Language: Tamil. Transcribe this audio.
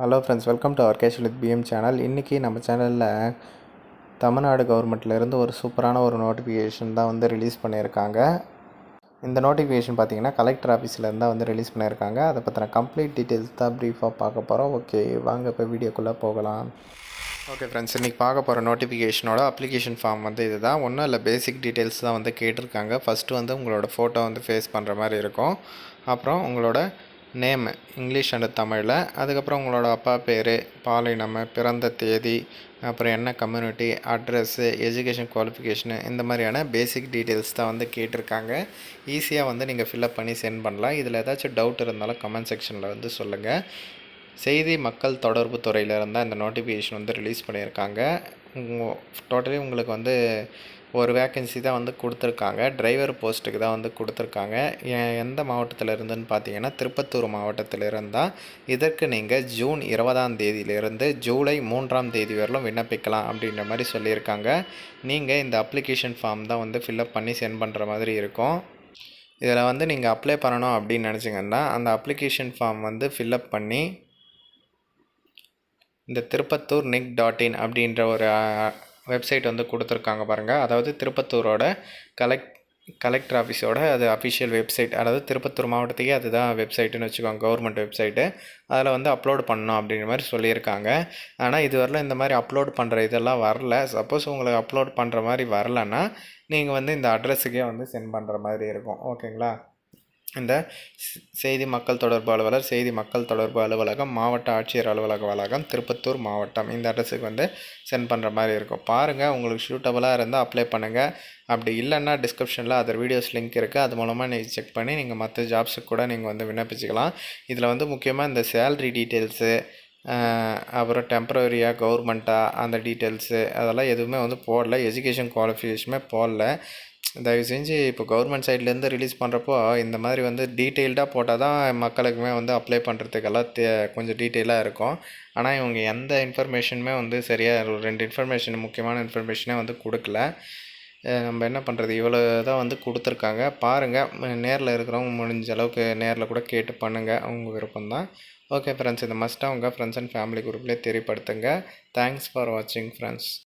Hello friends welcome to our cash with PM channel இன்றைக்கி நம்ம சேனலில் தமிழ்நாடு கவர்மெண்ட்லேருந்து ஒரு சூப்பரான ஒரு நோட்டிஃபிகேஷன் தான் வந்து ரிலீஸ் பண்ணியிருக்காங்க. இந்த நோட்டிஃபிகேஷன் பார்த்தீங்கன்னா கலெக்டர் ஆஃபீஸ்லேருந்து தான் வந்து ரிலீஸ் பண்ணியிருக்காங்க. அதை பற்றின கம்ப்ளீட் டீட்டெயில்ஸ் தான் ப்ரீஃபாக பார்க்க போகிறோம் ஓகே வாங்க இப்போ வீடியோக்குள்ளே போகலாம். ஓகே ஃப்ரெண்ட்ஸ் இன்றைக்கி பார்க்க போகிற நோட்டிஃபிகேஷனோட அப்ளிகேஷன் ஃபார்ம் வந்து இதுதான். ஒன்றும் இல்லை பேசிக் டீட்டெயில்ஸ் தான் வந்து கேட்டிருக்காங்க. ஃபஸ்ட்டு வந்து உங்களோட ஃபோட்டோ வந்து ஃபேஸ் பண்ணுற மாதிரி இருக்கும். அப்புறம் உங்களோட நேம் இங்கிலீஷ் அண்டு தமிழில். அதுக்கப்புறம் உங்களோட அப்பா பேர் பாலினம் பிறந்த தேதி அப்புறம் என்ன கம்யூனிட்டி அட்ரஸ்ஸு எஜுகேஷன் குவாலிஃபிகேஷனு இந்த மாதிரியான பேசிக் டீட்டெயில்ஸ் தான் வந்து கேட்டிருக்காங்க. ஈஸியாக வந்து நீங்கள் ஃபில்அப் பண்ணி சென்ட் பண்ணலாம். இதில் ஏதாச்சும் டவுட் இருந்தாலும் கமெண்ட் செக்ஷனில் வந்து சொல்லுங்கள் செய்தி மக்கள் தொடர்பு துறையில் இருந்தால் இந்த நோட்டிஃபிகேஷன் வந்து ரிலீஸ் பண்ணியிருக்காங்க. டோட்டலி உங்களுக்கு வந்து ஒரு வேக்கன்சி தான் வந்து கொடுத்துருக்காங்க. டிரைவர் போஸ்ட்டுக்கு தான் வந்து கொடுத்துருக்காங்க. எந்த மாவட்டத்தில் இருந்துன்னு பார்த்தீங்கன்னா திருப்பத்தூர் மாவட்டத்தில் இருந்தால் இதற்கு நீங்கள் ஜூன் இருபதாம் தேதியிலிருந்து ஜூலை மூன்றாம் தேதி வரலும் விண்ணப்பிக்கலாம் அப்படின்ற மாதிரி சொல்லியிருக்காங்க. நீங்கள் இந்த அப்ளிகேஷன் ஃபார்ம் தான் வந்து ஃபில்லப் பண்ணி சென்ட் பண்ணுற மாதிரி இருக்கும். இதில் வந்து நீங்கள் அப்ளை பண்ணணும் அப்படின்னு நினச்சிங்கன்னா அந்த அப்ளிகேஷன் ஃபார்ம் வந்து ஃபில்லப் பண்ணி இந்த திருப்பத்தூர் நிக் டாட் இன் அப்படின்ற ஒரு வெப்சைட் வந்து கொடுத்துருக்காங்க பாருங்கள் அதாவது திருப்பத்தூரோட கலெக்ட் கலெக்டர் ஆஃபீஸோட அது அஃபிஷியல் வெப்சைட் அதாவது திருப்பத்தூர் மாவட்டத்துக்கே அதுதான் வெப்சைட்டுன்னு வச்சுக்கோங்க கவர்மெண்ட் வெப்சைட்டு அதில் வந்து அப்லோட் பண்ணணும் அப்படின்ற மாதிரி சொல்லியிருக்காங்க. ஆனால் இதுவரையிலும் இந்த மாதிரி அப்லோட் பண்ணுற இதெல்லாம் வரல. சப்போஸ் உங்களுக்கு அப்லோட் பண்ணுற மாதிரி வரலன்னா நீங்கள் வந்து இந்த அட்ரஸுக்கே வந்து சென்ட் பண்ணுற மாதிரி இருக்கும். ஓகேங்களா இந்த செய்தி மக்கள் தொடர்பு அலுவலர் செய்தி மக்கள் தொடர்பு அலுவலகம் மாவட்ட ஆட்சியர் அலுவலக வளாகம் திருப்பத்தூர் மாவட்டம். இந்த அட்ரஸுக்கு வந்து சென்ட் பண்ணுற மாதிரி இருக்கும். பாருங்கள் உங்களுக்கு சூட்டபுளாக இருந்தால் அப்ளை பண்ணுங்கள் அப்படி இல்லைன்னா டிஸ்கிரிப்ஷனில் அதர் வீடியோஸ் லிங்க் இருக்குது அது மூலமாக நீங்கள் செக் பண்ணி நீங்கள் மற்ற ஜாப்ஸுக்கு கூட நீங்கள் வந்து விண்ணப்பிச்சுக்கலாம். இதில் வந்து முக்கியமாக இந்த சேல்ரி டீட்டெயில்ஸு அப்புறம் டெம்பரரியாக கவர்மெண்ட்டாக அந்த டீட்டெயில்ஸு அதெல்லாம் எதுவுமே வந்து போடல. எஜுகேஷன் குவாலிஃபிகேஷனுமே போடல. தயவு செஞ்சு இப்போ கவர்மெண்ட் சைட்லேருந்து ரிலீஸ் பண்ணுறப்போ இந்த மாதிரி வந்து டீட்டெயில்டாக போட்டால் தான் மக்களுக்குமே வந்து அப்ளை பண்ணுறதுக்கெல்லாம் தே கொஞ்சம் டீட்டெயிலாக இருக்கும். ஆனால் இவங்க எந்த இன்ஃபர்மேஷனுமே வந்து சரியாக ஒரு ரெண்டு இன்ஃபர்மேஷன் முக்கியமான இன்ஃபர்மேஷனே வந்து கொடுக்கல. நம்ம என்ன பண்ணுறது இவ்வளோ தான் வந்து கொடுத்துருக்காங்க. பாருங்கள் நேரில் இருக்கிறவங்க முடிஞ்ச அளவுக்கு நேரில் கூட கேட்டு பண்ணுங்கள் அவங்க விருப்பம் தான். ஓகே ஃப்ரெண்ட்ஸ் இந்த மஸ்ட்டாக உங்கள் ஃப்ரெண்ட்ஸ் அண்ட் ஃபேமிலி குரூப்லேயே தெரியப்படுத்துங்க. தேங்க்ஸ் ஃபார் வாட்சிங் ஃப்ரெண்ட்ஸ்